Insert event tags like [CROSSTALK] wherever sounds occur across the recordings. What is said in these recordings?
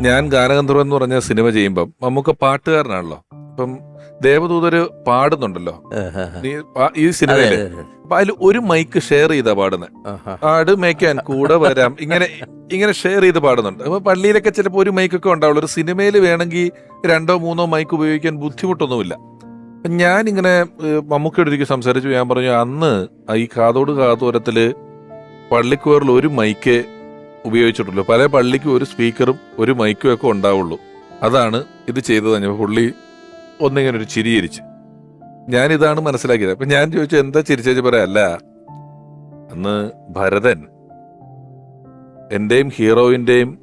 ഞാൻ ഗാനഗന്ധർവൻ എന്ന് പറഞ്ഞ സിനിമ ചെയ്യുമ്പം നമുക്ക് പാട്ടുകാരനാണല്ലോ. അപ്പം ദേവദൂതര് പാടുന്നുണ്ടല്ലോ. നീ പാ- ഈ സിനിമയിൽ സിനിമയിൽ അപ്പൊ അതിൽ ഒരു മൈക്ക് ഷെയർ ചെയ്താ പാടുന്നത് പാട് ആട് മേയ്ക്കാൻ കൂടെ വരാം ഇങ്ങനെ ഇങ്ങനെ ഷെയർ ചെയ്ത് പാടുന്നുണ്ട്. അപ്പൊ പള്ളിയിലൊക്കെ ചിലപ്പോൾ ഒരു മൈക്കൊക്കെ ഉണ്ടാവുള്ളൂ. ഒരു സിനിമയിൽ വേണമെങ്കിൽ രണ്ടോ മൂന്നോ മൈക്ക് ഉപയോഗിക്കാൻ ബുദ്ധിമുട്ടൊന്നുമില്ല. അപ്പൊ ഞാൻ ഇങ്ങനെ മമ്മൂക്കയോട് ഒരിക്കൽ സംസാരിച്ചു. ഞാൻ പറഞ്ഞു അന്ന് ഈ കാതോട് കാതോരത്തിൽ പള്ളിക്കോറിൽ ഒരു മൈക്ക് ഉപയോഗിച്ചിട്ടുള്ളൂ. പല പള്ളിക്കും ഒരു സ്പീക്കറും ഒരു മൈക്കും ഒക്കെ ഉണ്ടാവുള്ളൂ. അതാണ് ഇത് ചെയ്തത് ഞാൻ. പുള്ളി ഒന്നിങ്ങനെ ഒരു ചിരിയിരിച്ച് ഞാൻ ഇതാണ് മനസ്സിലാക്കിയത്. അപ്പൊ ഞാൻ ചോദിച്ചു എന്താ ചിരിച്ചു? പറയാ. അല്ല അന്ന് ഭരതൻ എന്റെയും ഹീറോയിന്റെയും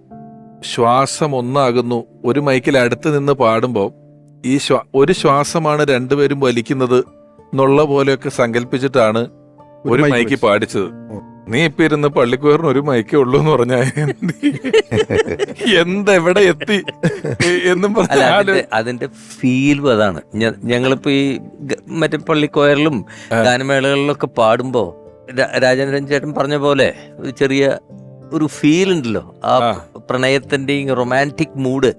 ശ്വാസം ഒന്നാകുന്നു. ഒരു മൈക്കിൽ അടുത്ത് നിന്ന് പാടുമ്പോൾ ഈ ശ്വാ ഒരു ശ്വാസമാണ് രണ്ടുപേരും വലിക്കുന്നത് എന്നുള്ള പോലെയൊക്കെ സങ്കല്പിച്ചിട്ടാണ് ഒരു മൈക്കിൽ മൈക്ക് പാടിച്ചത്. നീ ഇപ്പൊ ഇരുന്ന് പള്ളിക്കൂറിന് ഒരു മൈക്കേ ഉള്ളൂ എന്ന് പറഞ്ഞ എന്തെവിടെ എത്തി എന്നും അല്ല പറഞ്ഞാൽ അതിന്റെ ഫീലും അതാണ് ഞങ്ങളിപ്പോ ഈ മറ്റേ പള്ളിക്കോയറിലും. ഗാനമേളകളിലൊക്കെ പാടുമ്പോ രാജേന്ദ്രൻ ചേട്ടൻ പറഞ്ഞ പോലെ ഒരു ചെറിയ ഒരു ഫീൽ ഉണ്ടല്ലോ ആ. പ്രണയത്തിന്റെയും റൊമാന്റിക് മൂഡ്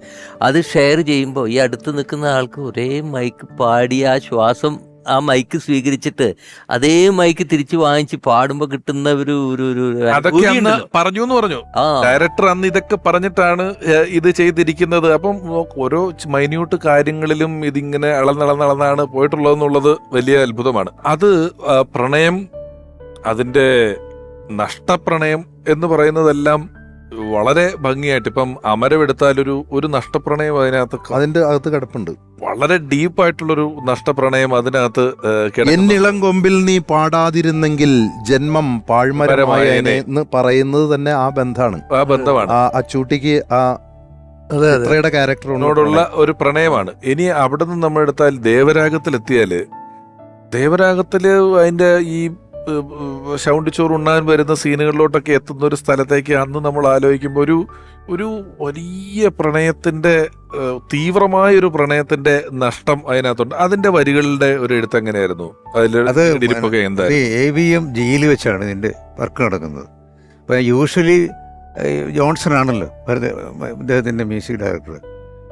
അത് ഷെയർ ചെയ്യുമ്പോൾ ഈ അടുത്ത് നിൽക്കുന്ന ആൾക്ക് ഒരേ മൈക്ക് പാടി ആ ശ്വാസം ആ മൈക്ക് സ്വീകരിച്ചിട്ട് അതേ മൈക്ക് തിരിച്ചു വാങ്ങിച്ച് പാടുമ്പോ കിട്ടുന്ന ഒരു ഒരു ഒരു അതൊക്കെ അനുഭൂതി അന്ന് പറഞ്ഞു എന്ന് പറഞ്ഞു. ഡയറക്ടർ അന്ന് ഇതൊക്കെ പറഞ്ഞിട്ടാണ് ഇത് ചെയ്തിരിക്കുന്നത്. അപ്പം ഓരോ മൈന്യൂട്ട് കാര്യങ്ങളിലും ഇതിങ്ങനെ അളന്നളന്നളന്നാണ് പോയിട്ടുള്ളതെന്നുള്ളത് വലിയ അത്ഭുതമാണ്. അത് പ്രണയം അതിന്റെ നഷ്ടപ്രണയം എന്ന് പറയുന്നതെല്ലാം വളരെ ഭംഗിയായിട്ട് ഇപ്പം അമരമെടുത്താൽ ഒരു ഒരു നഷ്ടപ്രണയം അതിനകത്ത് അതിന്റെ അകത്ത് കിടപ്പുണ്ട്. വളരെ ഡീപ്പായിട്ടുള്ളൊരു നഷ്ടപ്രണയം അതിനകത്ത്. എന്നിളം കൊമ്പിൽ നീ പാടാതിരുന്നെങ്കിൽ ജന്മം പാഴ്മരമായ. എന്ന് പറയുന്നത് തന്നെ ആ ബന്ധമാണ്. ആ ബന്ധമാണ്. ആ അച്ചൂട്ടിക്ക് ആ ചിത്രയുടെ ക്യാരക്ടർ ഒരു പ്രണയമാണ്. ഇനി അവിടെ നിന്ന് നമ്മൾ എടുത്താൽ ദേവരാഗത്തിലെത്തിയാൽ ദേവരാഗത്തിൽ അതിന്റെ ഈ ഏഹ്, ചോറ് ഉണ്ണാൻ വരുന്ന സീനുകളിലോട്ടൊക്കെ എത്തുന്ന ഒരു സ്ഥലത്തേക്ക് അന്ന് നമ്മൾ ആലോചിക്കുമ്പോൾ ഒരു ഒരു വലിയ പ്രണയത്തിന്റെ തീവ്രമായ ഒരു പ്രണയത്തിന്റെ നഷ്ടം അതിനകത്തുണ്ട്. അതിന്റെ വരികളുടെ ഒരു എഴുത്ത് എങ്ങനെയായിരുന്നു? അതിൽ അത് ഇരിപ്പൊക്കെ എന്താ എ വി എം ജിയിൽ വെച്ചാണ് ഇതിന്റെ വർക്ക് നടക്കുന്നത്. അപ്പം യൂഷ്വലി ജോൺസൺ ആണല്ലോ. അദ്ദേഹത്തിന്റെ മ്യൂസിക് ഡയറക്ടർ.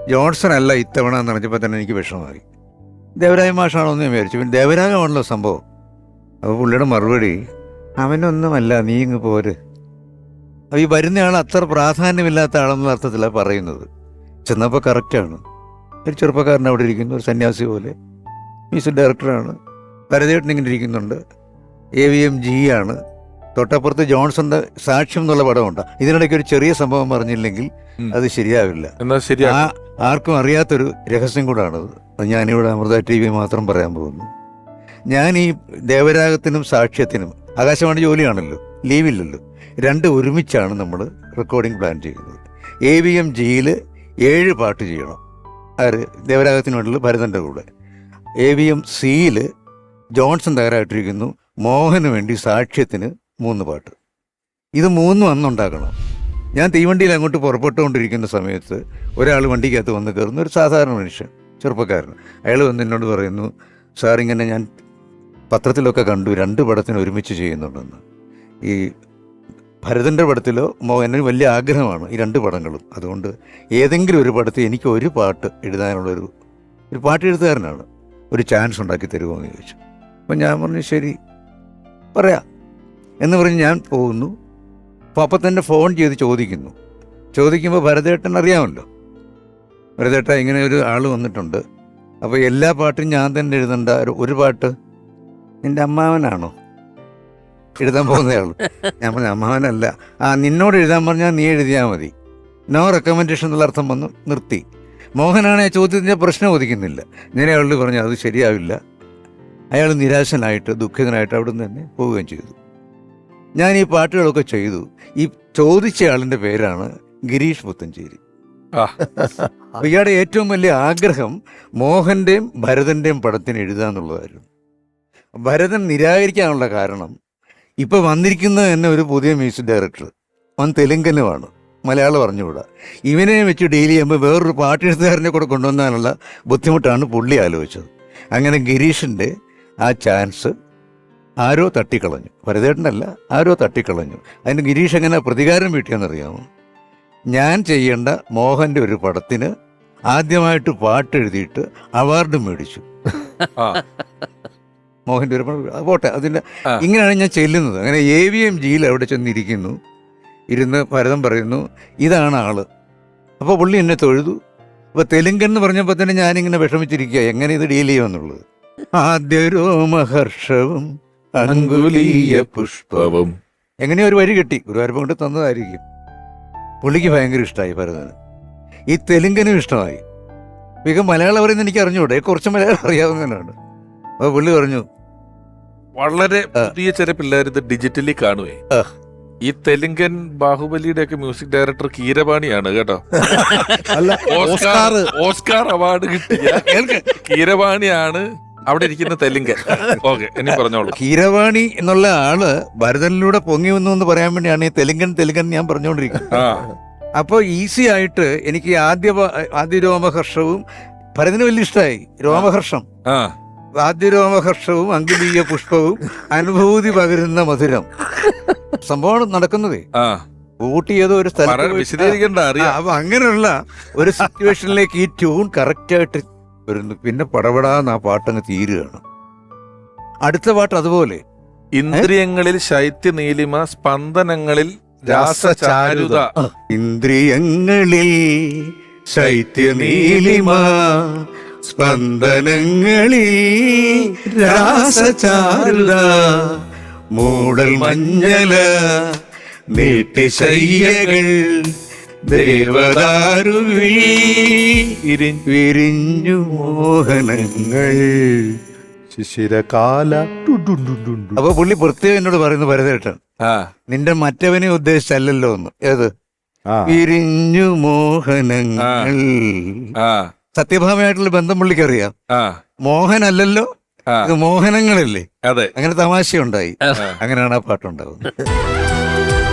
ജോൺസൺ അല്ല ഇത്തവണ എന്ന് പറഞ്ഞപ്പോൾ തന്നെ എനിക്ക് വിഷമമായി. ദേവരായ മാഷാണോ എന്ന് വിചാരിച്ചു. പിന്നെ ദേവരാഗമാണല്ലോ സംഭവം. അപ്പോൾ പുള്ളിയുടെ മറുപടി അവനൊന്നുമല്ല നീ ഇങ്ങ് പോര്. അപ്പോൾ ഈ വരുന്നയാൾ അത്ര പ്രാധാന്യമില്ലാത്ത ആളെന്ന അർത്ഥത്തിലാണ് പറയുന്നത്. ചെന്നപ്പോൾ കറക്റ്റാണ് ഒരു ചെറുപ്പക്കാരൻ അവിടെ ഇരിക്കുന്നു ഒരു സന്യാസി പോലെ. മ്യൂസിക് ഡയറക്ടറാണ് ഭരതേട്ടൻ ഇങ്ങനെ ഇരിക്കുന്നുണ്ട്. എ വി എം ജി ആണ്. തൊട്ടപ്പുറത്ത് ജോൺസന്റെ സാക്ഷ്യം എന്നുള്ള പടമുണ്ട്. ഇതിനിടയ്ക്ക് ഒരു ചെറിയ സംഭവം പറഞ്ഞില്ലെങ്കിൽ അത് ശരിയാവില്ല. ആർക്കും അറിയാത്തൊരു രഹസ്യം കൂടാണത്. ഞാനിവിടെ അമൃത ടി വി മാത്രം പറയാൻ പോകുന്നു. ഞാൻ ഈ ദേവരാഗത്തിനും സാക്ഷ്യത്തിനും ആകാശവാണി ജോലിയാണല്ലോ ലീവില്ലല്ലോ. രണ്ട് ഒരുമിച്ചാണ് നമ്മൾ റെക്കോർഡിംഗ് പ്ലാൻ ചെയ്യുന്നത്. എ വി എം ജിയിൽ ഏഴ് പാട്ട് ചെയ്യണം. ആര്? ദേവരാഗത്തിനുള്ളിൽ ഭരതന്റെ കൂടെ. എ വി എം സിയിൽ ജോൺസൺ തയ്യാറായിട്ടിരിക്കുന്നു. മോഹന് വേണ്ടി സാക്ഷ്യത്തിന് മൂന്ന് പാട്ട്. ഇത് മൂന്നും അന്നുണ്ടാക്കണം ഞാൻ തീവണ്ടിയിൽ അങ്ങോട്ട് പുറപ്പെട്ടുകൊണ്ടിരിക്കുന്ന സമയത്ത് ഒരാൾ വണ്ടിക്കകത്ത് വന്ന് കയറുന്ന ഒരു സാധാരണ മനുഷ്യൻ ചെറുപ്പക്കാരൻ. അയാൾ വന്ന് എന്നോട് പറയുന്നു സാർ ഇങ്ങനെ ഞാൻ പത്രത്തിലൊക്കെ കണ്ടു രണ്ട് പടത്തിന് ഒരുമിച്ച് ചെയ്യുന്നുണ്ടെന്ന്. ഈ ഭരതന്റെ പടത്തിലോ മോഹന് വലിയ ആഗ്രഹമാണ് ഈ രണ്ട് പടങ്ങളും. അതുകൊണ്ട് ഏതെങ്കിലും ഒരു പടത്തിൽ എനിക്ക് ഒരു പാട്ട് എഴുതാനുള്ളൊരു ഒരു പാട്ട് എഴുത്തുകാരനാണ്. ഒരു ചാൻസ് ഉണ്ടാക്കി തരുമോ എന്ന് ചോദിച്ചു. അപ്പം ഞാൻ പറഞ്ഞു ശരി പറയാം. എന്ന് പറഞ്ഞ് ഞാൻ പോകുന്നു. അപ്പോൾ അപ്പം തന്നെ ഫോൺ ചെയ്ത് ചോദിക്കുന്നു. ചോദിക്കുമ്പോൾ ഭരതേട്ടൻ അറിയാമല്ലോ. ഭരതേട്ട ഇങ്ങനെ ഒരു ആൾ വന്നിട്ടുണ്ട്. അപ്പോൾ എല്ലാ പാട്ടും ഞാൻ തന്നെ എഴുതണ്ട. ഒരു പാട്ട് നിന്റെ അമ്മാവനാണോ? എഴുതാൻ പോകുന്നയാൾ ഞാൻ പറഞ്ഞു അമ്മാവനല്ല. ആ നിന്നോട് എഴുതാൻ പറഞ്ഞാൽ നീ എഴുതിയാൽ മതി. നോ റെക്കമെൻഡേഷൻ എന്നുള്ള അർത്ഥം വന്നു നിർത്തി. മോഹനാണ് ആ ചോദ്യത്തിന്റെ പ്രശ്നം ഒതുക്കുന്നില്ല ഇങ്ങനെ അയാളോട് പറഞ്ഞു അത് ശരിയാവില്ല. അയാൾ നിരാശനായിട്ട് ദുഃഖിതനായിട്ട് അവിടെ നിന്ന് തന്നെ പോവുകയും ചെയ്തു. ഞാൻ ഈ പാട്ടുകളൊക്കെ ചെയ്തു. ഈ ചോദിച്ച ആളിന്റെ പേരാണ് ഗിരീഷ് പുത്തഞ്ചേരി ഇയാളുടെ ഏറ്റവും വലിയ ആഗ്രഹം മോഹന്റെയും ഭരതന്റെയും പടത്തിന് എഴുതാന്നുള്ളതായിരുന്നു ഭരതൻ നിരാകരിക്കാനുള്ള കാരണം. ഇപ്പൊ വന്നിരിക്കുന്ന തന്നെ ഒരു പുതിയ മ്യൂസിക് ഡയറക്ടർ. അവൻ തെലുങ്കനുമാണ്. മലയാളം അറിഞ്ഞുകൂടാ. ഇവനെ വെച്ച് ഡീൽ ചെയ്യുമ്പോൾ വേറൊരു പാട്ട് എഴുത്തുകാരനെ കൂടെ കൊണ്ടുവന്നാനുള്ള ബുദ്ധിമുട്ടാണ് പുള്ളി ആലോചിച്ചത്. അങ്ങനെ ഗിരീഷിന്റെ ആ ചാൻസ് ആരോ തട്ടിക്കളഞ്ഞു. ഭരതേട്ടനല്ല ആരോ തട്ടിക്കളഞ്ഞു. അതിന് ഗിരീഷ് എങ്ങനെ പ്രതികാരം വീട്ടിയെന്നറിയാമോ? ഞാൻ ചെയ്യേണ്ട മോഹന്റെ ഒരു പടത്തിന് ആദ്യമായിട്ട് പാട്ട് എഴുതിയിട്ട് അവാർഡ് മേടിച്ചു. ആ മോഹന്റെ ഒരു അത് പോട്ടെ അതിന് ഇങ്ങനെയാണ് ഞാൻ ചെല്ലുന്നത്. അങ്ങനെ എ വി എം ജിയിൽ അവിടെ ചെന്നിരിക്കുന്നു. ഇരുന്ന് ഭരതം പറയുന്നു ഇതാണ് ആൾ. അപ്പോൾ പുള്ളി എന്നെ തൊഴുതു. അപ്പോൾ തെലുങ്കൻ എന്ന് പറഞ്ഞപ്പോൾ തന്നെ ഞാനിങ്ങനെ വിഷമിച്ചിരിക്കുക എങ്ങനെ ഇത് ഡീൽ ചെയ്യുമെന്നുള്ളത്. ആദ്യ രോമഹർഷവും അങ്കുലീയ പുഷ്പവും. എങ്ങനെയോ ഒരു വഴി കിട്ടി ഗുരുവായൂരപ്പം കൊണ്ട് തന്നതായിരിക്കും. പുള്ളിക്ക് ഭയങ്കര ഇഷ്ടമായി ഭരതന്. ഈ തെലുങ്കനും ഇഷ്ടമായി. മിക മലയാളം പറയുന്നത് എനിക്ക് അറിഞ്ഞുകൂടെ കുറച്ച് മലയാളം അറിയാവുന്നതിനാണ് അപ്പോൾ പുള്ളി പറഞ്ഞു വളരെ പുതിയ ചില പിള്ളേർ ഇത് ഡിജിറ്റലി കാണുവേ. ഈ തെലുങ്കൻ ബാഹുബലിയുടെ ഒക്കെ മ്യൂസിക് ഡയറക്ടർ കീരവാണിയാണ് കേട്ടോ. ഓസ്കാർ ഓസ്കാർ അവാർഡ് കിട്ടിയ. കീരവാണിയാണ് അവിടെ ഇരിക്കുന്ന തെലുങ്കൻ. ഓക്കെ ഇനി പറഞ്ഞോളൂ. കീരവാണി എന്നുള്ള ആൾ ഭരതനിലൂടെ പൊങ്ങി വന്നു എന്ന് പറയാൻ വേണ്ടിയാണ് ഈ തെലുങ്കൻ തെലുങ്കൻ ഞാൻ പറഞ്ഞുകൊണ്ടിരിക്കുന്നത്. അപ്പോൾ ഈസി ആയിട്ട് എനിക്ക് ആദ്യ ആദ്യ രോമഹർഷവും ഭരതന് വലിയ ഇഷ്ടമായി രോമഹർഷം. ആദ്യ അങ്കുലീയ പുഷ്പവും അനുഭൂതി പകരുന്ന മധുരം. സംഭവം നടക്കുന്നതേ. ഊട്ടി ഏതോ ഒരു സ്ഥലം അറിയാം. അപ്പൊ അങ്ങനെയുള്ള ഒരു സിറ്റുവേഷനിലേക്ക് ഈ ട്യൂൺ കറക്റ്റ് ആയിട്ട് വരുന്നു. പിന്നെ പടപടാന്ന് ആ പാട്ടങ്ങ് തീരുകയാണ്. അടുത്ത പാട്ട് അതുപോലെ. ഇന്ദ്രിയങ്ങളിൽ ശൈത്യ നീലിമ സ്പന്ദനങ്ങളിൽ രാസചാരുത. ഇന്ദ്രിയങ്ങളിൽ ശൈത്യനീലിമ സ്പന്ദനങ്ങളിൽ രാസചാരുത മൂടൽ മഞ്ഞല നീട്ടിശയ്യകൾ ദേവദാരുവി വിരിഞ്ഞു മോഹനങ്ങൾ. ശിശിരകാല. അപ്പൊ പുള്ളി പ്രത്യേകം എന്നോട് പറയുന്നു ഭരതേട്ടൻ ആ. നിന്റെ മറ്റവനെ ഉദ്ദേശിച്ചല്ലല്ലോ ഒന്ന് ഏത്? ആ. വിരിഞ്ഞു മോഹനങ്ങൾ. ആ. സത്യഭാമയായിട്ടുള്ള ബന്ധം പുള്ളിക്ക് അറിയാം. ആ. മോഹനല്ലല്ലോ ആ. ഇത് മോഹനങ്ങളല്ലേ. അതെ. അങ്ങനെ തമാശയുണ്ടായി. ഉണ്ടായി അങ്ങനെയാണ് ആ പാട്ടുണ്ടാവുന്നത്. [LAUGHS]